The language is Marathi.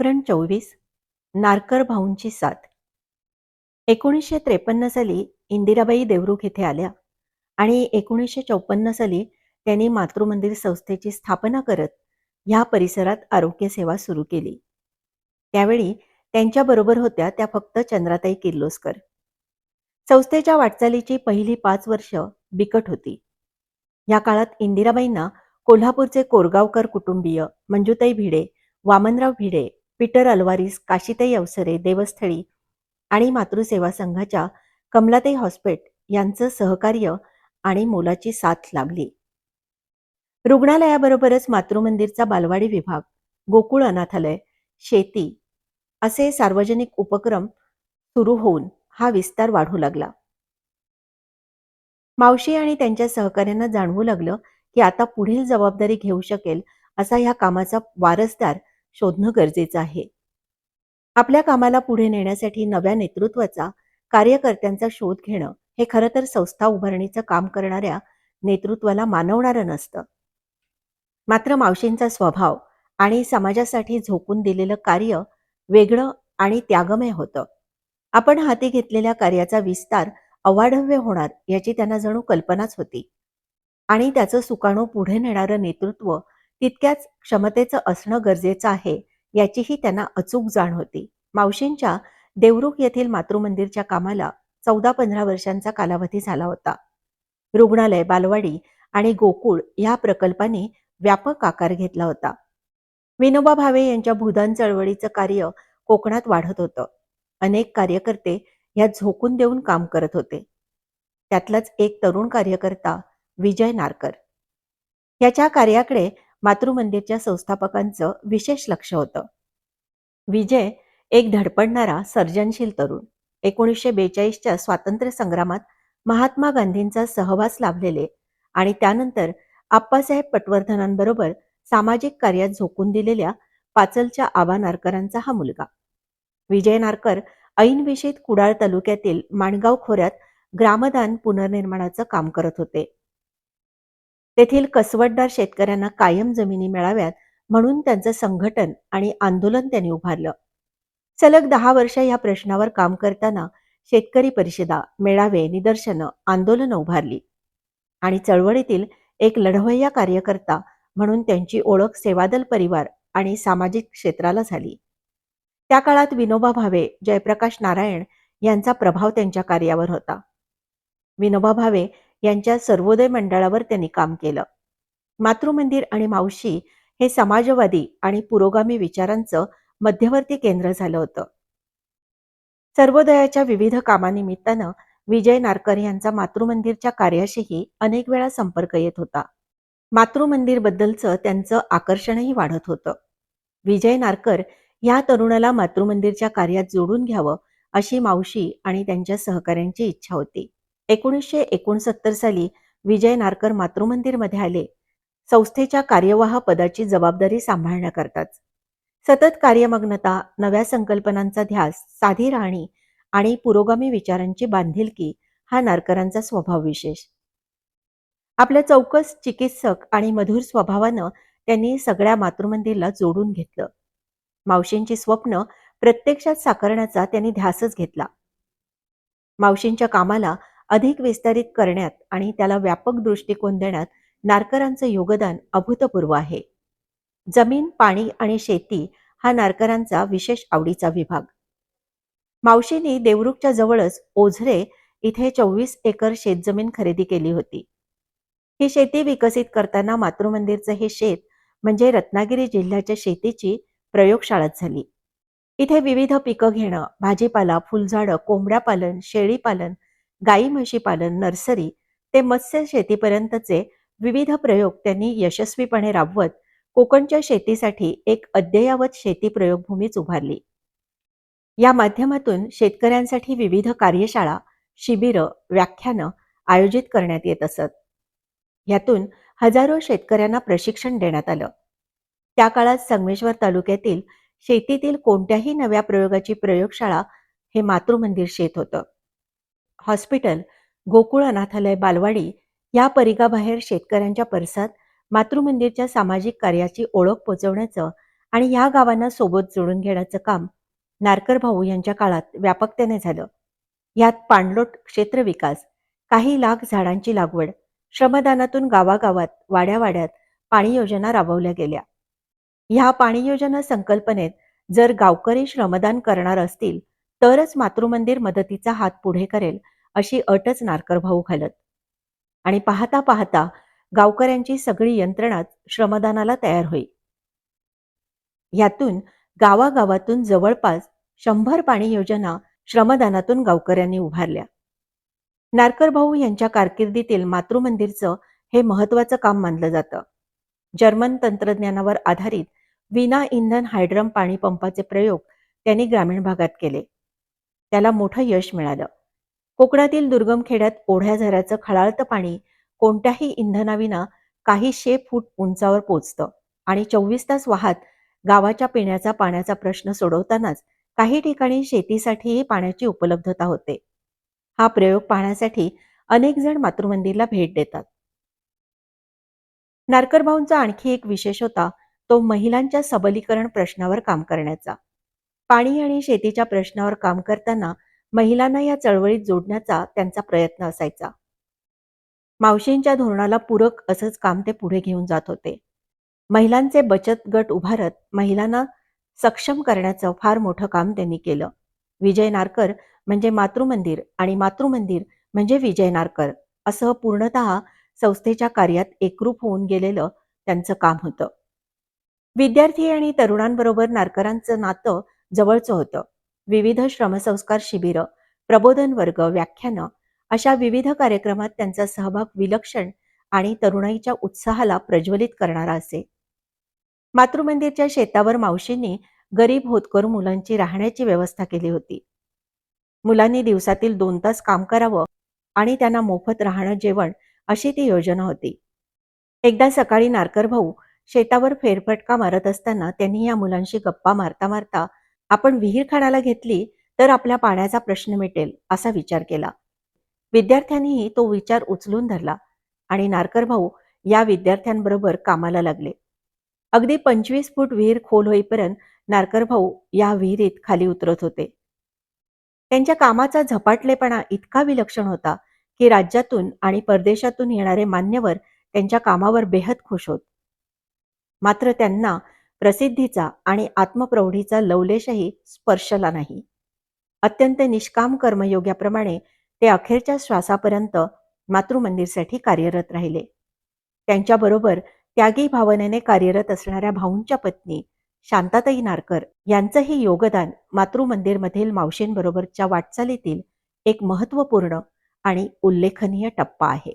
प्रकरण चोवीस नारकर भाऊंची साथ. एकोणीसशे त्रेपन्न साली इंदिराबाई देवरुख येथे आल्या आणि एकोणीसशे चौपन्न साली त्यांनी मातृमंदिर संस्थेची स्थापना करत ह्या परिसरात आरोग्य सेवा सुरू केली. त्यावेळी त्यांच्याबरोबर होत्या त्या फक्त चंद्राताई किर्लोस्कर. संस्थेच्या वाटचालीची पहिली पाच वर्ष बिकट होती. या काळात इंदिराबाईंना कोल्हापूरचे कोरगावकर कुटुंबीय मंजुताई भिडे वामनराव भिडे पीटर अलवारीस काशीताई अवसरे देवस्थळी आणि मातृसेवा संघाच्या कमलाताई हॉस्पेट यांचं सहकार्य आणि मोलाची साथ लाभली. रुग्णालयाबरोबरच मातृमंदिरचा बालवाडी विभाग गोकुळ अनाथालय शेती असे सार्वजनिक उपक्रम सुरू होऊन हा विस्तार वाढू लागला. मावशी आणि त्यांच्या सहकार्यांना जाणवू लागलं की आता पुढील जबाबदारी घेऊ शकेल असा ह्या कामाचा वारसदार शोधणं गरजेचं आहे. आपल्या कामाला पुढे नेण्यासाठी नव्या नेतृत्वाचा कार्यकर्त्यांचा शोध घेणं हे खरं तर संस्था उभारणीचं काम करणाऱ्या नेतृत्वाला मानवणारं नसतं. मात्र मावशींचा स्वभाव आणि समाजासाठी झोकून दिलेलं कार्य वेगळं आणि त्यागमय होतं. आपण हाती घेतलेल्या कार्याचा विस्तार अवाढव्य होणार याची त्यांना जणू कल्पनाच होती. आणि त्याचं सुकाणू पुढे नेणारं नेतृत्व तितक्याच क्षमतेचं असणं गरजेचं आहे याचीही त्यांना अचूक जाण होती. मावशींच्या देवरुख येथील मातृमंदिरच्या कामाला चौदा पंधरा वर्षांचा कालावधी झाला होता. रुग्णालय बालवाडी आणि गोकुळ या प्रकल्पाने व्यापक आकार घेतला होता. विनोबा भावे यांच्या भूदान चळवळीचं कार्य कोकणात वाढत होतं. अनेक कार्यकर्ते ह्या झोकून देऊन काम करत होते. त्यातलाच एक तरुण कार्यकर्ता विजय नारकर. याच्या कार्याकडे मातृमंदिरच्या संस्थापकांचं विशेष लक्ष होतं. विजय एक धडपडणारा सर्जनशील तरुण. एकोणीसशे बेचाळीसच्या स्वातंत्र्य संग्रामात महात्मा गांधींचा सहवास लाभलेले आणि त्यानंतर आप्पासाहेब पटवर्धनांबरोबर सामाजिक कार्यात झोकून दिलेल्या पाचलच्या आबा नारकरांचा हा मुलगा. विजय नारकर ऐनविषयीत कुडाळ तालुक्यातील माणगाव खोऱ्यात ग्रामदान पुनर्निर्माणाचं काम करत होते. तेथील कसवटदार शेतकऱ्यांना कायम जमिनी मिळाव्यात म्हणून त्यांचं संघटन आणि आंदोलन त्यांनी उभारलं. सलग दहा वर्ष या प्रश्नावर काम करताना शेतकरी परिषदा मेळावे निदर्शनं आंदोलनं उभारली. आणि चळवळीतील एक लढवय्या कार्यकर्ता म्हणून त्यांची ओळख सेवादल परिवार आणि सामाजिक क्षेत्राला झाली. त्या काळात विनोबा भावे जयप्रकाश नारायण यांचा प्रभाव त्यांच्या कार्यावर होता. विनोबा भावे यांच्या सर्वोदय मंडळावर त्यांनी काम केलं. मातृमंदिर आणि मावशी हे समाजवादी आणि पुरोगामी विचारांचं मध्यवर्ती केंद्र झालं होतं. सर्वोदयाच्या विविध कामानिमित्तानं विजय नारकर यांचा मातृमंदिरच्या कार्याशीही अनेक वेळा संपर्क येत होता. मातृमंदिर बद्दलचं त्यांचं आकर्षणही वाढत होतं. विजय नारकर या तरुणाला मातृमंदिरच्या कार्यात जोडून घ्यावं अशी मावशी आणि त्यांच्या सहकाऱ्यांची इच्छा होती. एकोणीसशे एकोणसत्तर साली विजय नारकर मातृमंदिरमध्ये आले. संस्थेच्या कार्यवाह पदाची जबाबदारी सांभाळण्याकरताच. सतत कार्यमग्नता नव्या संकल्पनांचा ध्यास साधी राहणी आणि पुरोगामी विचारांची बांधिलकी हा नारकरांचा स्वभाव विशेष. आपल्या चौकस चिकित्सक आणि मधुर स्वभावानं त्यांनी सगळ्या मातृमंदिरला जोडून घेतलं. मावशींची स्वप्न प्रत्यक्षात साकारण्याचा त्यांनी ध्यासच घेतला. मावशींच्या कामाला अधिक विस्तारित करण्यात आणि त्याला व्यापक दृष्टिकोन देण्यात नारकरांचं योगदान अभूतपूर्व आहे. जमीन पाणी आणि शेती हा नारकरांचा विशेष आवडीचा विभाग. मावशींनी देवरुखच्या जवळच ओझरे इथे चोवीस एकर शेतजमीन खरेदी केली होती. ही शेती विकसित करताना मातृमंदिरचं हे शेत म्हणजे रत्नागिरी जिल्ह्याच्या शेतीची प्रयोगशाळाच झाली. इथे विविध पिकं घेणं भाजीपाला फुलझाडं कोंबड्या पालन शेळी पालन गाई म्हशी पालन नर्सरी ते मत्स्य शेतीपर्यंतचे विविध प्रयोग त्यांनी यशस्वीपणे राबवत कोकणच्या शेतीसाठी एक अद्ययावत शेती प्रयोगभूमीच उभारली. या माध्यमातून शेतकऱ्यांसाठी विविध कार्यशाळा शिबिरं व्याख्यानं आयोजित करण्यात येत असत. यातून हजारो शेतकऱ्यांना प्रशिक्षण देण्यात आलं. त्या काळात संगमेश्वर तालुक्यातील शेतीतील कोणत्याही नव्या प्रयोगाची प्रयोगशाळा हे मातृमंदिर शेत होतं. हॉस्पिटल गोकुळ अनाथालय बालवाडी या परिघाबाहेर शेतकऱ्यांच्या परसात मातृमंदिरच्या सामाजिक कार्याची ओळख पोचवण्याचं आणि ह्या गावांना सोबत जोडून घेण्याचं काम नारकर भाऊ यांच्या काळात व्यापकतेने झालं. यात पाणलोट क्षेत्र विकास काही लाख झाडांची लागवड श्रमदानातून गावागावात वाड्यावाड्यात पाणी योजना राबवल्या गेल्या. ह्या पाणी योजना संकल्पनेत जर गावकरी श्रमदान करणार असतील तरच मातृमंदिर मदतीचा हात पुढे करेल अशी अटच नारकर भाऊ घालत. आणि पाहता पाहता गावकऱ्यांची सगळी यंत्रणाच श्रमदानाला तयार होई. यातून गावागावातून जवळपास शंभर पाणी योजना श्रमदानातून गावकऱ्यांनी उभारल्या. नारकर भाऊ यांच्या कारकिर्दीतील मातृमंदिरचं हे महत्वाचं काम मानलं जातं. जर्मन तंत्रज्ञानावर आधारित विना इंधन हायड्रम पाणी पंपाचे प्रयोग त्यांनी ग्रामीण भागात केले. त्याला मोठं यश मिळालं. कोकणातील दुर्गम खेड्यात ओढ्या झऱ्याचं खळाळतं पाणी कोणत्याही इंधनाविना काही शे फूट उंचावर पोचतं आणि चोवीस तास वाहत गावाच्या पिण्याचा पाण्याचा प्रश्न सोडवतानाच काही ठिकाणी शेतीसाठीही पाण्याची उपलब्धता होते. हा प्रयोग पाहण्यासाठी अनेक जण मातृमंदिरला भेट देतात. नारकरबाऊंचा आणखी एक विशेष होता तो महिलांच्या सबलीकरण प्रश्नावर काम करण्याचा. पाणी आणि शेतीच्या प्रश्नावर काम करताना महिलांना या चळवळीत जोडण्याचा त्यांचा प्रयत्न असायचा. मावशींच्या धोरणाला पूरक असंच काम ते पुढे घेऊन जात होते. महिलांचे बचत गट उभारत महिलांना सक्षम करण्याचं फार मोठं काम त्यांनी केलं. विजय नारकर म्हणजे मातृमंदिर आणि मातृमंदिर म्हणजे विजय नारकर असं पूर्णतः संस्थेच्या कार्यात एकरूप होऊन गेलेलं त्यांचं काम होतं. विद्यार्थी आणि तरुणांबरोबर नारकरांचं नातं जवळचं होतं. विविध श्रमसंस्कार शिबिरं प्रबोधन वर्ग व्याख्यानं अशा विविध कार्यक्रमात त्यांचा सहभाग विलक्षण आणि तरुणाईच्या उत्साहाला प्रज्वलित करणारा असे. मातृमंदिरच्या शेतावर मावशींनी गरीब होतकर मुलांची राहण्याची व्यवस्था केली होती. मुलांनी दिवसातील दोन तास काम करावं आणि त्यांना मोफत राहणं जेवण अशी ती योजना होती. एकदा सकाळी नारकर भाऊ शेतावर फेरफटका मारत असताना त्यांनी या मुलांशी गप्पा मारता मारता आपण विहीर खाण्याला घेतली तर आपल्या पाण्याचा प्रश्न मिटेल असा विचार केला. विद्यार्थ्यांनीही तो विचार उचलून धरला आणि नारकर भाऊ या विद्यार्थ्यांबरोबर कामाला लागले. अगदी पंचवीस फूट विहीर खोल होईपर्यंत नारकर भाऊ या विहिरीत खाली उतरत होते. त्यांच्या कामाचा झपाटलेपणा इतका विलक्षण होता की राज्यातून आणि परदेशातून येणारे मान्यवर त्यांच्या कामावर बेहद खुश होत. मात्र त्यांना प्रसिद्धीचा आणि आत्मप्रौढीचा लवलेशही स्पर्शला नाही. अत्यंत निष्काम कर्मयोग्याप्रमाणे ते अखेरच्या श्वासापर्यंत मातृमंदिरसाठी कार्यरत राहिले. त्यांच्याबरोबर त्यागी भावनेने कार्यरत असणाऱ्या भाऊंच्या पत्नी शांताताई नारकर यांचंही योगदान मातृमंदिरमधील मावशींबरोबरच्या वाटचालीतील एक महत्त्वपूर्ण आणि उल्लेखनीय टप्पा आहे.